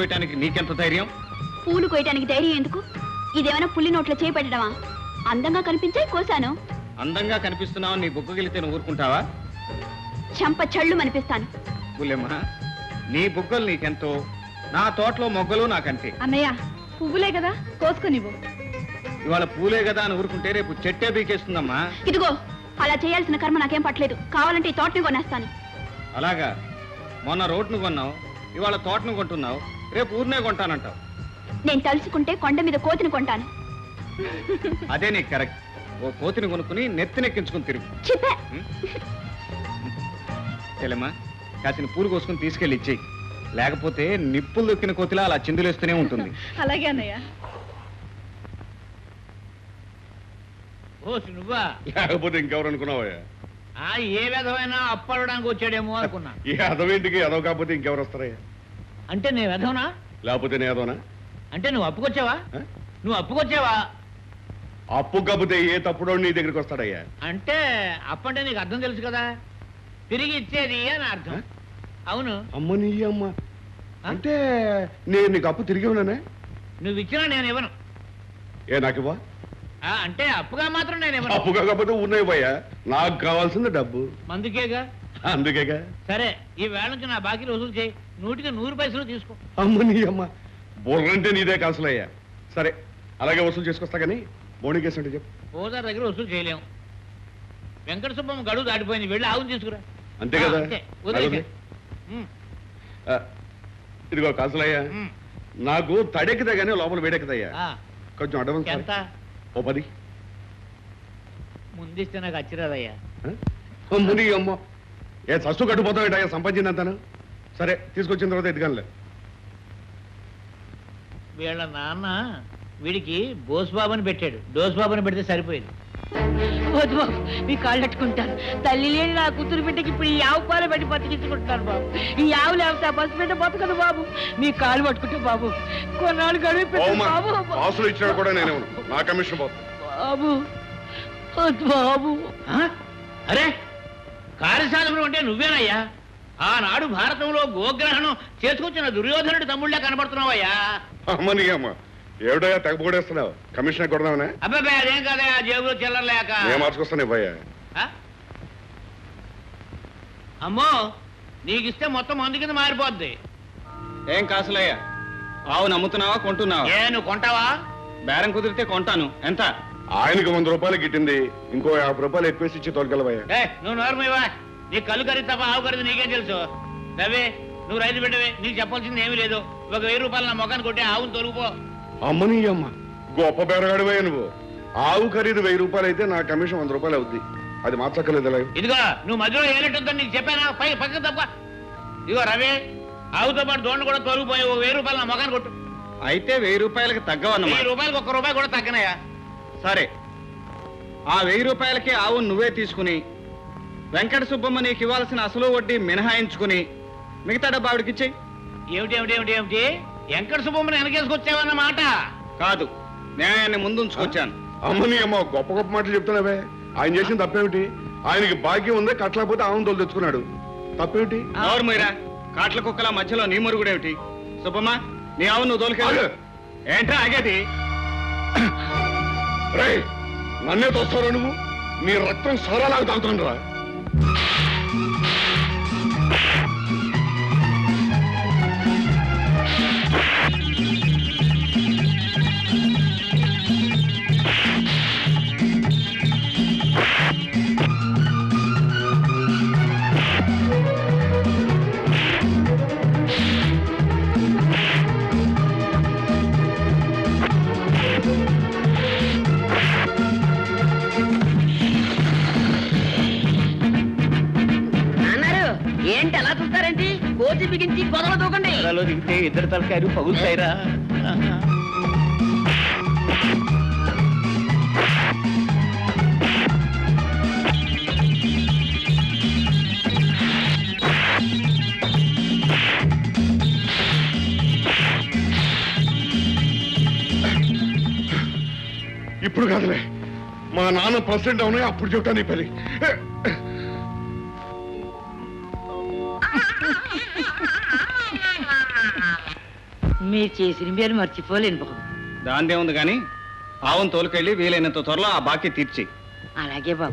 కోయటానికి నీకెంత ధైర్యం? పూలు కోయటానికి ధైర్యం ఎందుకు? ఇదేమైనా పుల్లి నోట్లో చేపట్టడమా అందంగా కనిపించే కోసాను. అందంగా కనిపిస్తున్నావు నీ బుగ్గగిలితే నువ్వు ఊరుకుంటావా? చెంప చళ్ళు అనిపిస్తాను పుల్లెమ్మ నీ బుగ్గలు నీకెంతో? నా తోటలో మొగ్గలు నాకంతే అన్నయ్య పువ్వులే కదా కోసుకునివ్వు. ఇవాళ పూలే కదా అని ఊరుకుంటే రేపు చెట్టే బీకేస్తుందమ్మా ఇదిగో అలా చేయాల్సిన కర్మ నాకేం పట్టలేదు. కావాలంటే ఈ తోటని కొనేస్తాను. అలాగా? మొన్న రోడ్ను కొన్నావు ఇవాళ తోటను కొంటున్నావు. రేపు ఊరినే కొంటానంటావు. నేను తలుచుకుంటే కొండ మీద కోతిని కొంటాను. అదే నీకు కరెక్ట్. ఓ కోతిని కొనుక్కుని నెత్తినెక్కించుకుని తిరుగు. చిప్పే. చెల్లెమ్మా కాసిన పూలు కోసుకుని తీసుకెళ్ళి ఇచ్చేయి. లేకపోతే నిప్పులు దొక్కిన కోతిలా అలా చిందులేస్తూనే ఉంటుంది. అలాగే అన్నయ్య. ఓ నువ్వా? లేకపోతే ఇంకెవరు ఆ ఏ విధమైన అప్పడడానికి వచ్చాడేమో అనుకున్నా. ఈ అదవేంటికి అదవ కాకపోతే ఇంకెవరు వస్తారయ్యా? అంటే నేను విధవనా? లేకపోతే నేను అదవనా అంటే నువ్వు అప్పుకొచ్చావా? నువ్వు అప్పుకొచ్చావా? అప్పు కాకపోతే ఏ తప్పుడో నీ దగ్గరికి వస్తాడయ్యా? అంటే అప్పంటే నీకు అర్థం తెలుసు కదా? తిరిగి ఇచ్చేది అని అర్థం? అవును. అమ్మ నీ అమ్మ? అంటే నేను నీకు అప్పు తిరిగి ఉన్నానే నువ్వు ఇచ్చినా నేను ఇవ్వను. ఏ నాకు ఇవ్వా? అంటే అప్పుగా మాత్రం నేను ఇవ్వను. అప్పు కాకపోతే ఉన్నాయి పోయా నాకు కావాల్సింది డబ్బు. మందుకేగా? అందుకేగా? సరే ఈ వేళ నుంచి నా బాకీలు వసూలు చేయి. నూటికి నూరు పైసలు తీసుకో. అమ్మ నీ అమ్మ. బుర్రంటే నీదే కాసులయ్యా. సరే అలాగే వసూలు చేసుకొస్తా కానీ బోణి కేసు అంటే చెప్పు. పోదార్ దగ్గర వసూలు చేయలేము. వెంకట సుబ్బమ్మ గడువు దాటిపోయింది. వెళ్ళి ఆవును తీసుకురా. అంతే కదా? అంతే. వదిలేసేయ్. అలాగే. ఉమ్, ఆ, ఇదిగో కాసులయ్యా. ఉమ్. నాకు తడెక్కుతా కానీ లోపల వేడెక్కుతాయ్యా. ఆ, కొంచెం అడ్వాన్స్ ఎంత? ఓ పది. ముందిస్తే నాకు అచ్చిరాదయ్యా. ఆ? అమ్మ నీ అమ్మ. ఏ సస్సు కట్టుపోతావు సంపాదించినంతను సరే తీసుకొచ్చిన తర్వాత ఎదిగానులే వీళ్ళ నాన్న వీడికి బోస్ బాబుని పెట్టాడు. డోస్ బాబుని పెడితే సరిపోయింది. వద్దు బాబు మీ కాళ్ళు పెట్టుకుంటాను తల్లి లేని నా కూతురు బిడ్డకి ఇప్పుడు ఈ ఆవు పాలు పెట్టి బతికించుకుంటున్నాను బాబు. ఈ ఆవు లేకపోతే బస్సు బిడ్డ బతకదు బాబు. మీ కాళ్ళు పట్టుకుంటే బాబు కొన్నాళ్ళు గడువు పెట్టు బాబు. ఆస్తులు ఇచ్చినా కూడా నేనే నా కమిషన్ పోతుంది. బాబు వద్దు బాబు. ఆ? అరే కార్యసాధకుడు అంటే నువ్వేనయ్యా? ఆనాడు భారతంలో గోగ్రహణం చేసుకొచ్చిన దుర్యోధనుడి తమ్ముళ్ళే కనబడుతున్నావయ్యా. అమ్మ నీ అమ్మ ఏమిటయ్యా తెగపోడేస్తున్నావు కమిషన్ కొడదామనే? అబ్బాయి అదేం కదయ్యా జేబులో నేను మార్చుకొస్తాను ఇవ్వయ్యా? అమ్మో నీకిస్తే మొత్తం మందు కింద మారిపోద్ది. ఏం కాసులయ్యా? ఆవు నమ్ముతున్నావా కొంటున్నావా? ఏ నువ్వు కొంటావా? బేరం కుదిరితే కొంటాను. ఎంత? ఆయనకి వంద రూపాయలు గిట్టింది. ఇంకో యాభై రూపాయలు ఎక్కువేసి ఇచ్చి తోలుకెళ్ళవయ్యా. ఏ నువ్వు నోరమివా నీ కళ్ళు ఖరీదు తప్ప ఆవు ఖరీదు నీకేం తెలుసు? రవి నువ్వు రైతు బిడ్డవే నీకు చెప్పాల్సింది ఏమీ లేదు. ఒక వెయ్యి రూపాయలు నా మొఖాన్ని కొట్టి ఆవును తొలుగుపో. అమ్మ నీ అమ్మ. గొప్ప బెరగాడివయ్యా నువ్వు. ఆవు ఖరీదు వెయ్యి రూపాయలు అయితే నా కమిషన్ వంద రూపాయలు అవుద్ది. అది మార్చక్కర్లేదు ఇలా ఇదిగో నువ్వు మధ్యలో ఏలెట్టుందని నీకు చెప్పానా? పై పక్కన తప్ప ఇదిగో రవి ఆవుతో పాటు దోండు కూడా తొలగిపోయి వెయ్యి రూపాయలు నా మొఖాన్ని కొట్టు. అయితే వెయ్యి రూపాయలకి వెయ్యి తగ్గవన్నమాట రూపాయలకు ఒక్క రూపాయి కూడా తగ్గనయా సరే. ఆ వెయ్యి రూపాయలకి ఆవు నువ్వే తీసుకుని వెంకట సుబ్బమ్మ నీకు ఇవ్వాల్సిన అసలు వడ్డీ మినహాయించుకుని మిగతా డబ్బా ఆవిడకిచ్చేయి ఏమిటి ఏమిటి ఏమిటి ఏమిటి? వెంకట సుబ్బమ్మని వెనకేసుకొచ్చావన్నమాట. కాదు న్యాయాన్ని ముందుంచుకొచ్చాను. అమ్మ నీ అమ్మ గొప్ప గొప్ప మాటలు చెప్తున్నావే. ఆయన చేసిన తప్పేమిటి? ఆయనకి భాగ్యం ఉందే కట్టలేకపోతే ఆవును తోలు తెచ్చుకున్నాడు. తప్పేమిటి? నోరు మీరా కాట్ల కుక్కల మధ్యలో నీ మురుగుడేమిటి? సుబ్బమ్మ నీ ఆవు నువ్వు తోలుకెళ్ళు. ఆగు. ఏంట్రా ఆగేది? రే నన్నే తోస్తారా నువ్వు? నీ రక్తం సారాలాగా తాగుతాను రా దూకండి దిగితే ఇద్దరు తలకారు పగులుతాయిరా. ఇప్పుడు కాదులే. మా నాన్న ప్రెసిడెంట్ అవునాయి అప్పుడు చెప్తాను నీ పని మీరు చేసిన మీరు మర్చిపోలేను బాబు. దాందే ఉంది కానీ ఆవును తోలుకెళ్ళి వీలైనంత త్వరలో ఆ బాకీ తీర్చి. అలాగే బాబు.